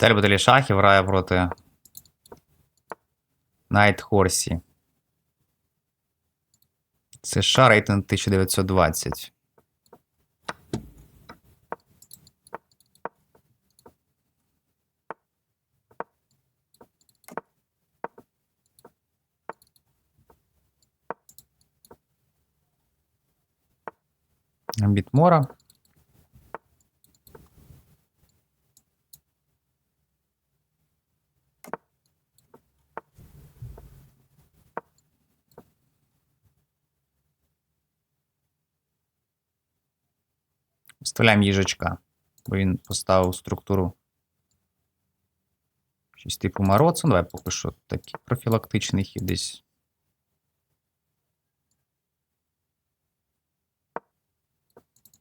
Далі баталі шахів грає проти Найт Хорсі. США рейтинг 1920. Бітмора. Вставляємо їжачка, бо він поставив структуру. Щось типу Мароцу. Давай поки що такий профілактичний хід десь.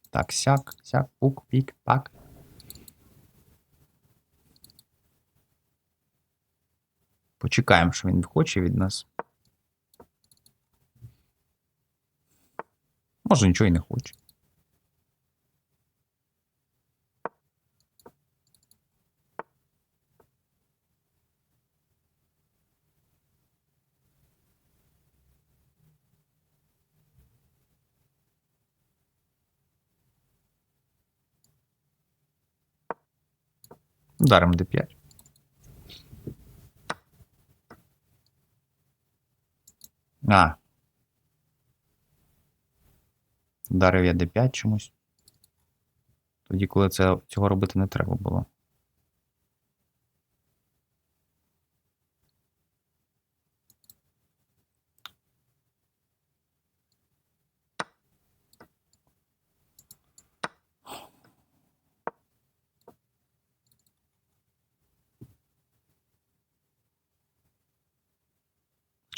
Так, сяк, сяк, пук, пік, пак. Почекаємо, що він хоче від нас. Може, нічого і не хоче. Ударимо d5. А. Ударив я d5 чомусь. Тоді, коли це, цього робити не треба було.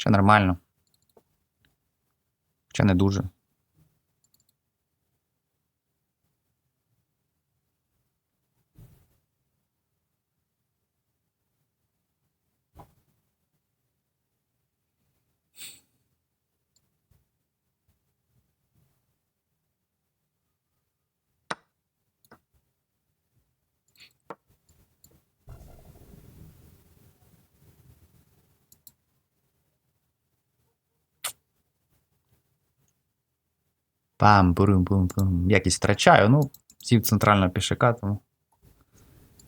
Хоча нормально. Ще не дуже. Пам, бурум, пум, пум. Якість втрачаю. Ну, сів центрального пішака, тому.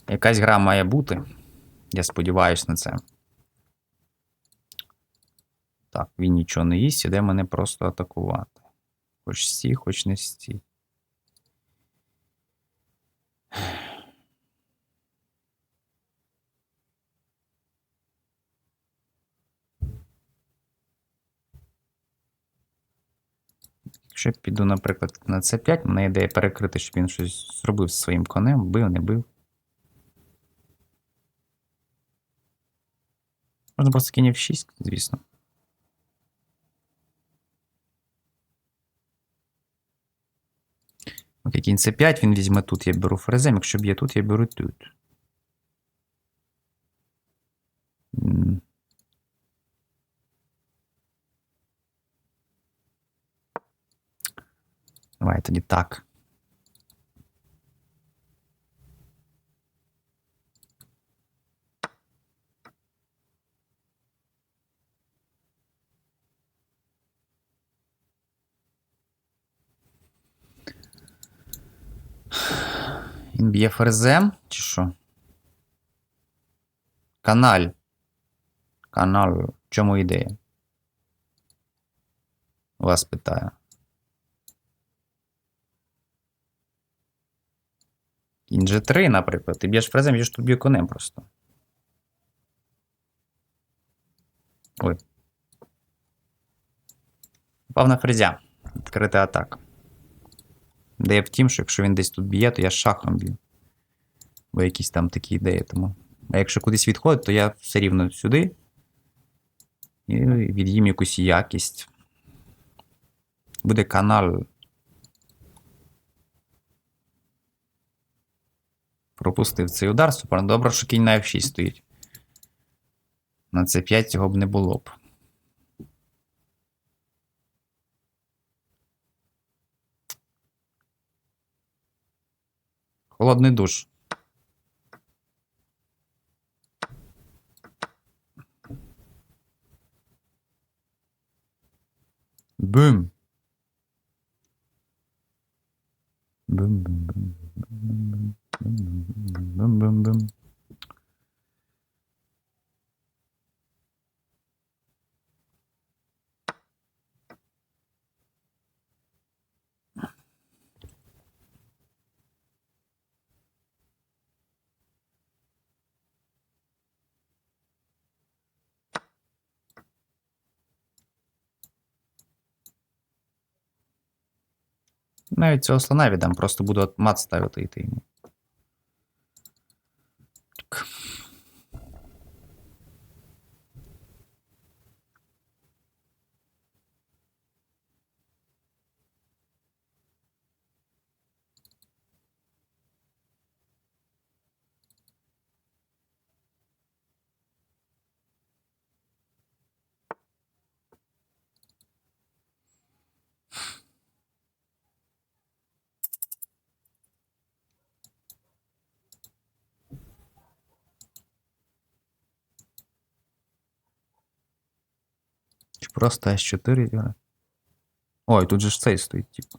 Якась гра має бути. Я сподіваюся на це. Так, він нічого не їсть, іде мене просто атакувати. Хоч сі, хоч не сі. Якщо я піду, наприклад, на c5, в мене ідея перекрити, щоб він щось зробив зі своїм конем, бив, не бив. Можна просто кінь в 6, звісно. Окей, кінь c5, він візьме тут, я беру ферзем. Якщо б'є тут, я беру тут. Давай тоді так. Він б'є ферзем, чи що? Каналь. Канал. В чому ідея? Вас питаю. Кінь G3, наприклад. Ти б'єш фрезем, я ж тут б'ю конем просто. Ой. Попав на фрезя. Відкрита атака. Ідея в тім, що якщо він десь тут б'є, то я шахом б'ю. Бо якісь там такі ідеї тому. А якщо кудись відходить, то я все рівно сюди. І від'їм якусь якість. Буде канал. пропустив цей удар. Супер. Ну, добре, що кінь на F6 стоїть. На c 5 цього б не було б. Холодний душ. Бум. Навіть цього слона віддам, просто буду мат ставити йти йому. Просто С4 зіграє. Ой, тут же ж цей стоїть, типу.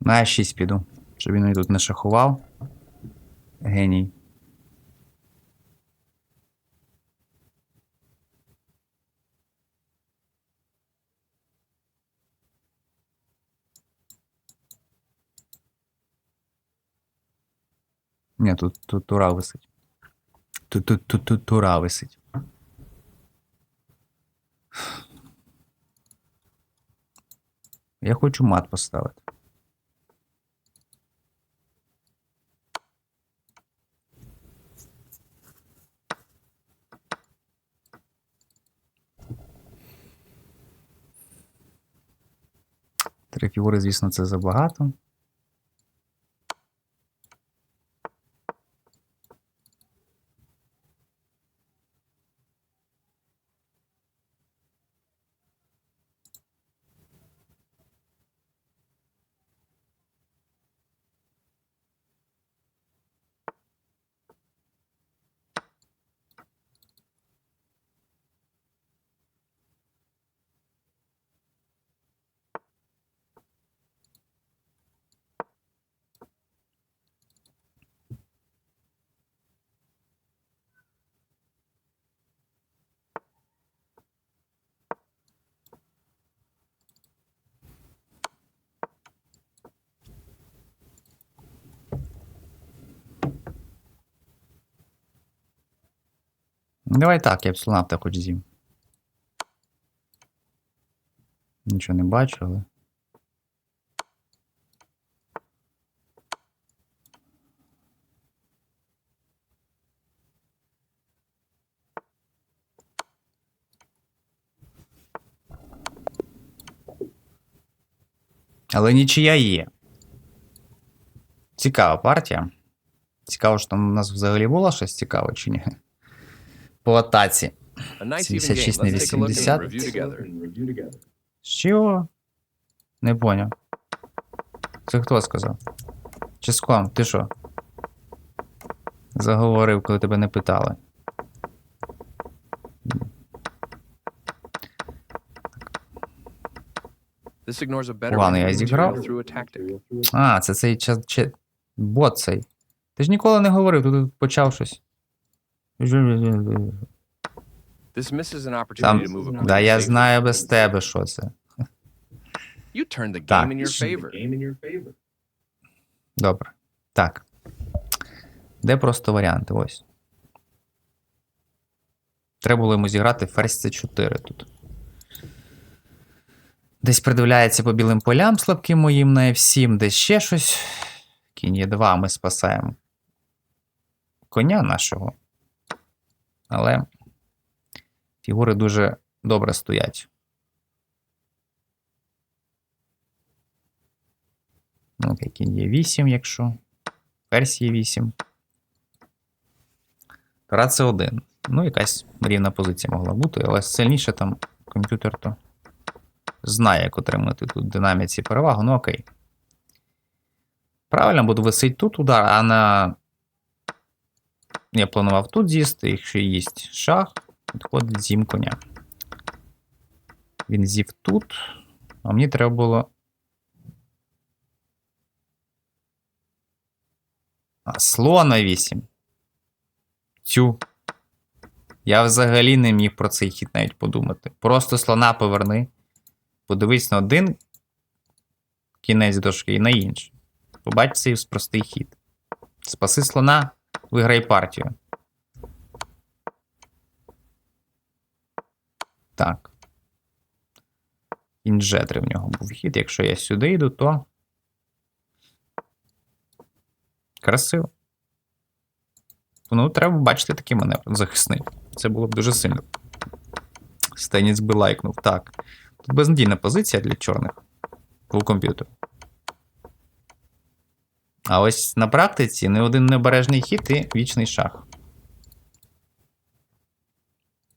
На Е6 піду, щоб він тут не шахував. Геній. Ні, тут, тут тура висить. Тут, тут, тут, тут тура висить. Я хочу мат поставити. Три фігури, звісно, це забагато. Давай так, я б слона так хоч з'їм. Нічого не бачу, але. Але нічия є. Цікава партія. Цікаво, що там у нас взагалі було щось цікаве чи ні? По атаці. A nice even game. 76 на Let's take a look and 80. Що? Не поняв. Це хто сказав? Чиском, ти що? Заговорив, коли тебе не питали. Ладно, я зіграв. А, це цей час. Че... Бот цей. Ти ж ніколи не говорив, тут почав щось. This misses an opportunity Там. to move a queen Да, я знаю без тебе, що це. You turned the Так. game in your favor. Добре. Так. Де просто варіанти? Ось. Треба було йому зіграти ферзь c4 тут. Десь придивляється по білим полям слабким моїм на F7, десь ще щось. Кінь є 2 ми спасаємо коня нашого. Але фігури дуже добре стоять. Окей, кінь є 8, якщо. Є 8. Тура це 1. Ну, якась рівна позиція могла бути, але сильніше там комп'ютер то знає, як отримати тут динаміці перевагу. Ну окей. Правильно, буду висить тут удар, а на. Я планував тут з'їсти, якщо їсть шах, відходить зім коня. Він з'їв тут, а мені треба було. А, слона 8. Тю. Я взагалі не міг про цей хід навіть подумати. Просто слона поверни. Подивись на один кінець дошки і на інший. Побач цей простий хід. Спаси слона, виграй партію. Так. Інжетри в нього був хід. Якщо я сюди йду, то. Красиво. Ну, треба бачити такий маневр захисний. Це було б дуже сильно. Стеніс би лайкнув. Так. Тут безнадійна позиція для чорних у комп'ютері. А ось на практиці не один небережний хід і вічний шах.